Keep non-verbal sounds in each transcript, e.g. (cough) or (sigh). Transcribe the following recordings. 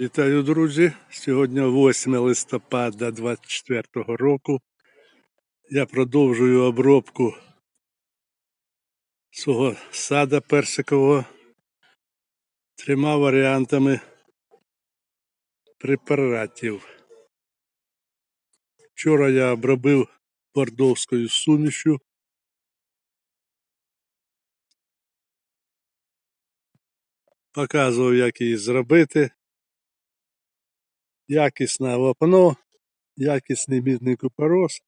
Вітаю, друзі! Сьогодні 8 листопада 24 року. Я продовжую обробку свого сада персикового трьома варіантами препаратів. Вчора я обробив бордовською сумішю. Показував, як її зробити. Якісне вапно, якісний мідний купорос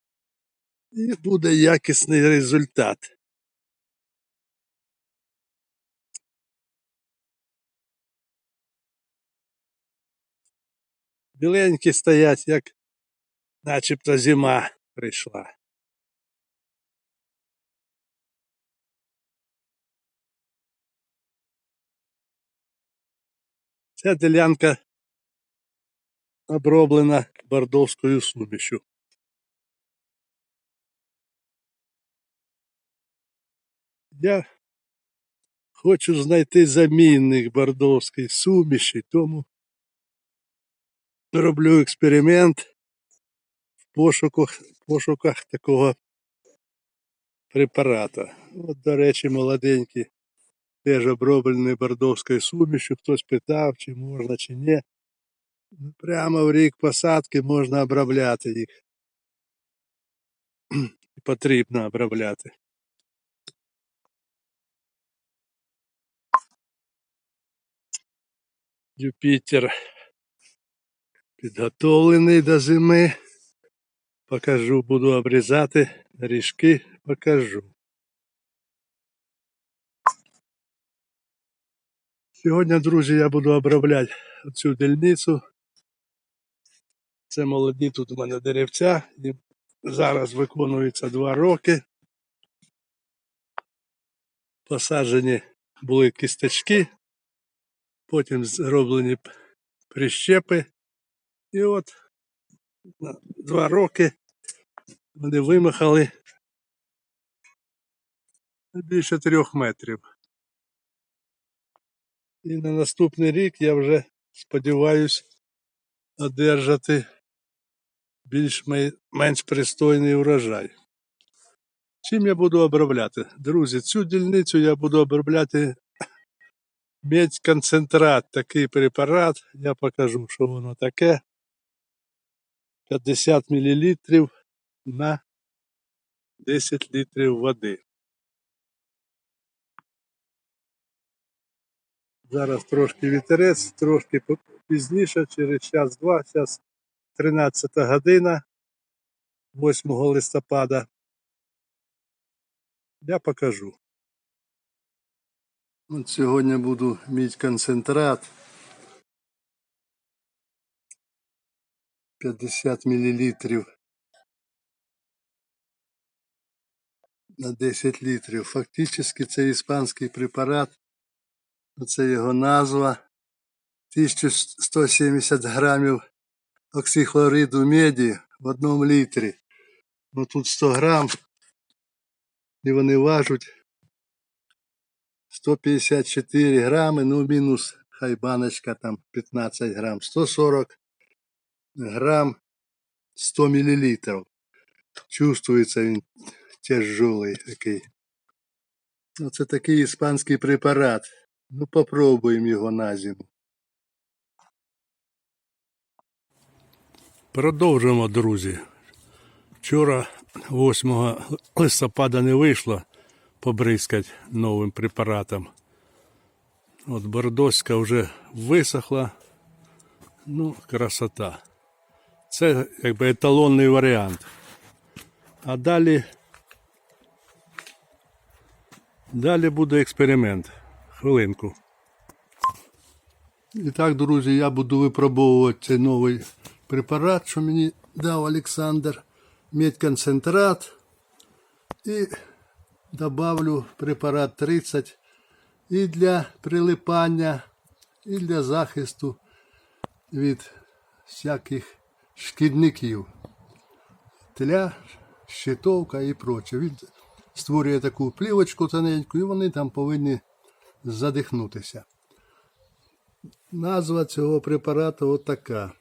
і буде якісний результат. Біленькі стоять, як начебто зима прийшла. Ця ділянка оброблена бордовською сумішю. Я хочу знайти замінник бордовської суміші, тому роблю експеримент в пошуках, пошуках такого препарата. От, до речі, молоденькі, теж оброблені бордовською сумішю. Хтось питав, чи можна, чи ні. Прямо в рік посадки можна обробляти їх. Потрібно обробляти. Юпітер підготовлений до зими. Покажу, буду обрізати ріжки, покажу. Сьогодні, друзі, я буду обробляти цю дільницю. Це молоді тут у мене деревця. Їм зараз виконується два роки. Посаджені були кісточки, потім зроблені прищепи. І от два роки вони вимахали більше трьох метрів. І на наступний рік я вже сподіваюсь одержати більш-менш пристойний урожай. Чим я буду обробляти? Друзі, цю дільницю я буду обробляти (coughs) медь-концентрат, такий препарат. Я покажу, що воно таке. 50 мл на 10 літрів води. Зараз трошки вітерець, трошки пізніше, через час-два, зараз 13 година 8 листопада. Я покажу. От сьогодні буду мідь концентрат 50 мл на 10 літрів. Фактично це іспанський препарат. Оце його назва. 1170 грамів оксихлориду меді в одному літрі. Ну тут 100 грам. І вони важать 154 грами, ну мінус хай баночка там 15 грам, 140 грам 100 миллилитров. Чувствується він тяжелий такий. Оце такий іспанський препарат. Ну попробуємо його на зиму. Продовжимо, друзі. Вчора, 8 листопада, не вийшло побризкати новим препаратом. От бордоська вже висохла. Ну, красота. Це якби еталонний варіант. А далі далі буде експеримент. Хвилинку. І так, друзі, я буду випробовувати цей новий препарат, що мені дав Олександр. Медконцентрат. І добавлю препарат 30 і для прилипання, і для захисту від всяких шкідників. Тля, щитовка і проче. Він створює таку плівочку тоненьку, і вони там повинні задихнутися. Назва цього препарату отака.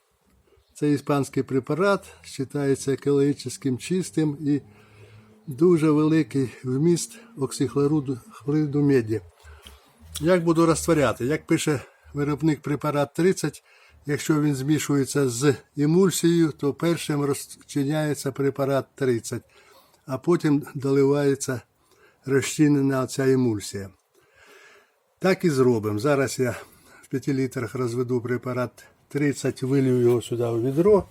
Це іспанський препарат, вважається екологічним чистим і дуже великий вміст оксихлориду хлориду меді. Як буду розтворяти? Як пише виробник препарат 30, якщо він змішується з емульсією, то першим розчиняється препарат 30, а потім доливається розчинена ця емульсія. Так і зробимо. Зараз я в 5 літрах розведу препарат 30, вилью його сюди у відро,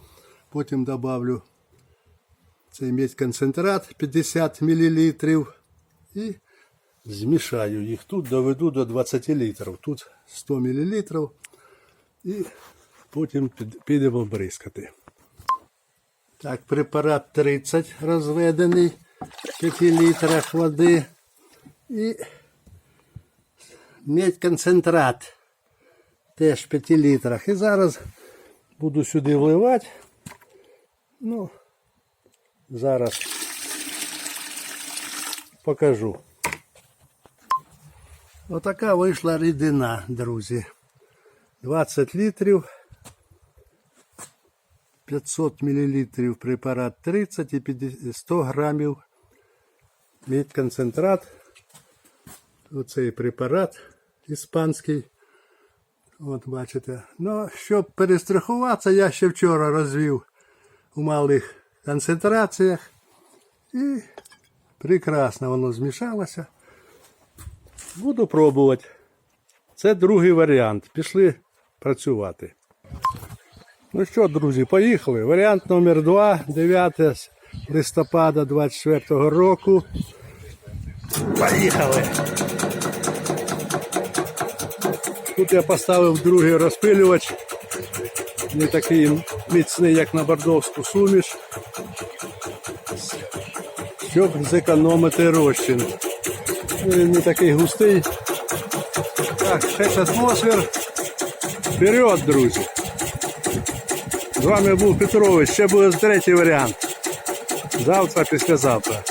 потім добавлю цей медконцентрат 50 мл і змішаю їх тут, доведу до 20 літрів. Тут 100 мл і потім підемо бризкати. Так, препарат 30 розведений в 5 літрах води і медконцентрат теж в 5 літрах. І зараз буду сюди вливати. Ну, зараз покажу. Отака вийшла рідина, друзі. 20 літрів, 500 мл препарат 30 і 50 100 грамів медконцентрат. Оцей препарат іспанський. От бачите. Ну, щоб перестрахуватися, я ще вчора розвів у малих концентраціях. І прекрасно воно змішалося. Буду пробувати. Це другий варіант. Пішли працювати. Ну що, друзі, поїхали. Варіант номер 2, 9 листопада 24 року. Поїхали. Тут я поставив другий розпилювач. Не такий міцний, як на бордовську суміш. Щоб зекономити розчин. Він не такий густий. Так, 6 атмосфер. Вперед, друзі! З вами був Петрович. Ще буде третій варіант. Завтра, післязавтра.